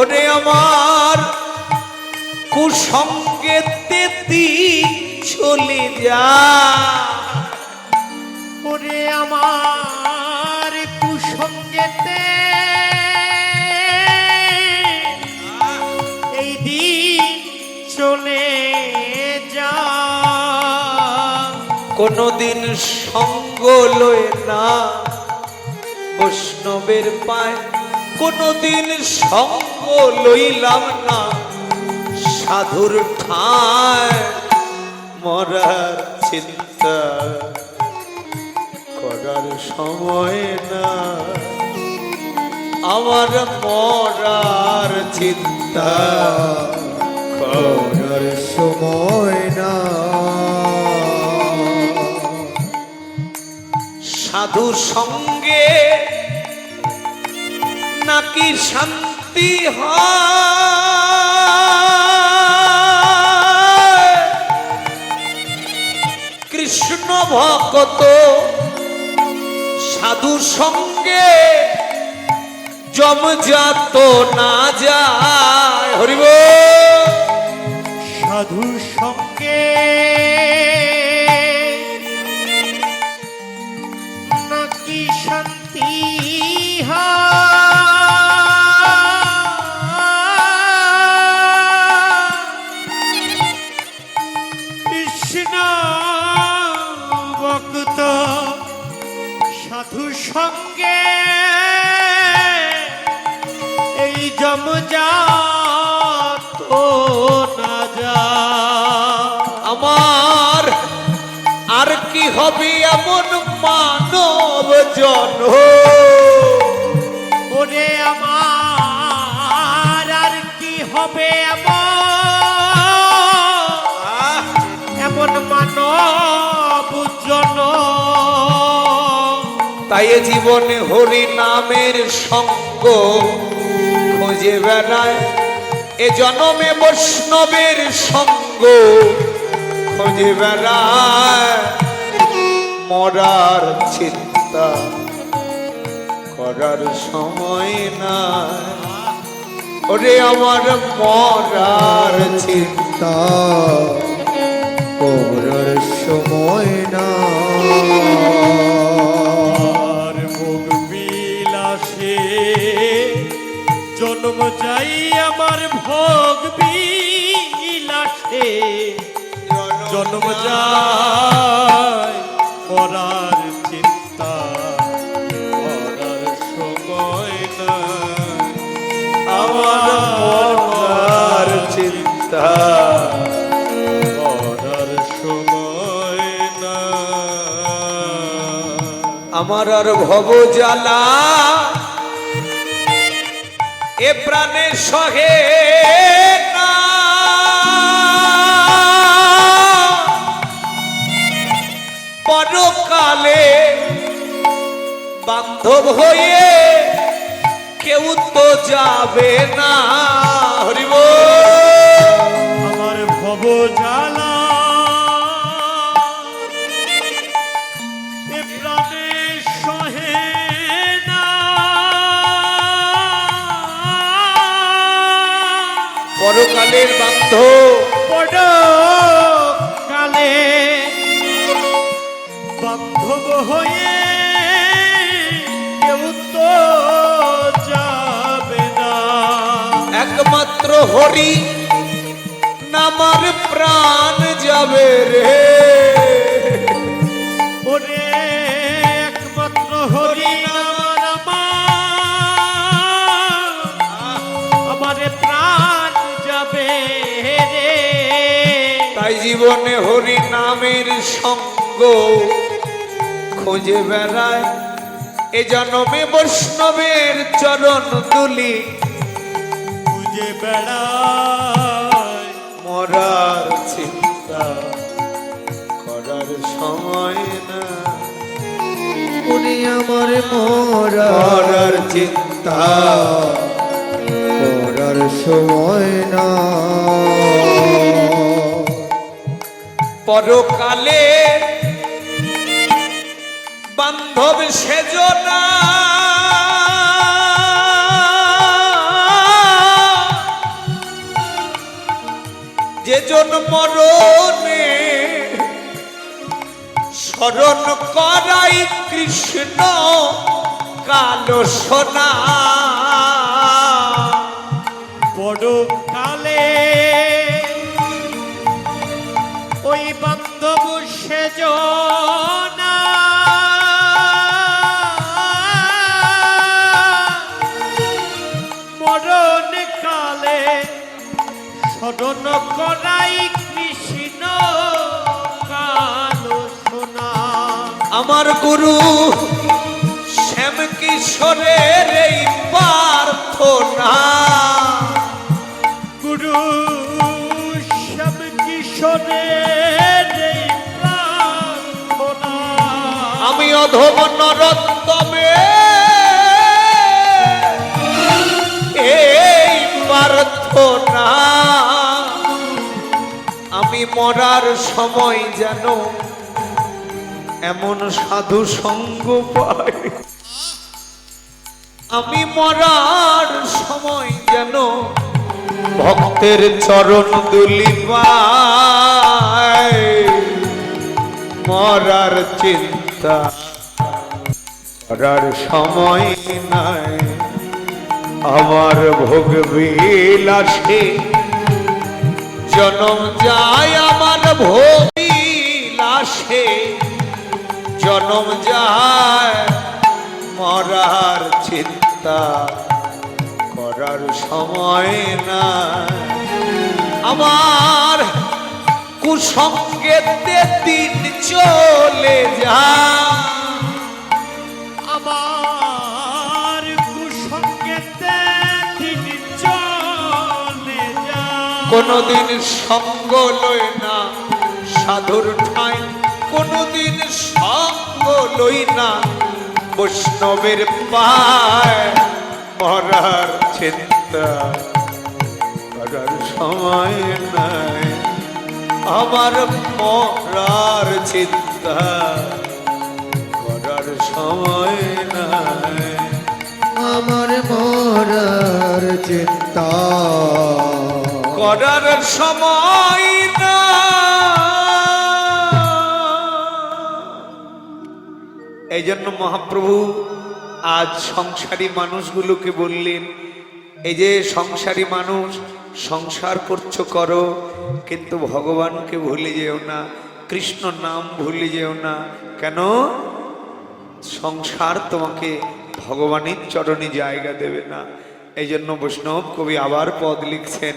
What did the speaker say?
ওরে আমার কুসঙ্গে তেতি চলে যা। ওরে আমার কুসঙ্গেতে এই দিন চলে যা। কোনদিন সঙ্গ লয় না বৈষ্ণবের পায়, কোনদিন সঙ্গ লইলাম না। সাধুর ঠায় মরার চিন্তা করার সময় না আমার মরার চিন্তা করার সময় না সাধু সঙ্গে নাকি শান্তি হয়। কৃষ্ণ ভক্ত সাধু সঙ্গে জমজাত না যায়। আমার আর কি হবে এমন মানব জন? ওরে আমার আর কি হবে এমন এমন মানব জন? তাই জীবনে হরি নামের সঙ্গ। খুঁজে বেড়ায় এ জনমে বৈষ্ণবের সঙ্গ খুঁজে বেড়ায় মরার চিন্তা করার সময় না ওরে আমার মরার চিন্তা করার সময় না আমার ভোগ বিলাসে জন্ম যায় করার চিন্তা করার সময় না আমার চিন্তা করার সময় না আমার আর ভব জ্বালা এ প্রাণে সহে। পরকালে বান্ধব হয়ে কেউ তো যাবে না পরকালের বান্ধব পরকালে কালে বান্ধব হয়ে কেউ তো যাবে না। একমাত্র হরি নামার প্রাণ যাবে রে। তাই জীবনে হরি নামের সঙ্গ খুঁজে বেড়ায়। এ জন্মে বৈষ্ণবের চরণ তুলি। খুঁজে বেড়ায়। মরার চিন্তা করার সময় না। উনি আমার মরার মরার চিন্তা করার সময় না। পরকালে বান্ধব সেজনা যেজন মরণে স্মরণ করাই কৃষ্ণ কালো সোনা। বড় কালে সেজনা মরণ কালে স্মরণ করাই কৃষ্ণ কালো সোনা। আমার গুরু শ্যাম কিশোরের এই প্রার্থনা। গুরু শ্যাম কিশোরের অধম নরত্তমে এই প্রার্থনা আমি মরার সময় যেন এমন সাধু সঙ্গ পাই। আমি মরার সময় যেন ভক্তের চরণ দুলি পাই মরার চিন্তা করার সময় নাই। আমার ভোগ বিলাসে জনম যায়, আমার ভোগ বিলাসে জনম যায়, মরার চিন্তা করার সময় না আমার কুসঙ্গেতে দিন চলে যা কোনদিন সঙ্গ লই না সাধুর ঠাই, কোনদিন সঙ্গ লই না বৈষ্ণবের পায় মরার চিন্তা। করার সময় নাই, আমার মরার চিন্তা। করার সময় নাই, আমার মরার চিন্তা। করার সময় না। এই জন্য মহাপ্রভু আজ সংসারী মানুষগুলোকে বললেন, এই যে সংসারী মানুষ, সংসার করছ করো, কিন্তু ভগবানকে ভুলে যেও না, কৃষ্ণ নাম ভুলে যেও না। কেন? সংসার তোমাকে ভগবানের চরণে জায়গা দেবে না। এই জন্য বৈষ্ণব কবি আবার পদ লিখছেন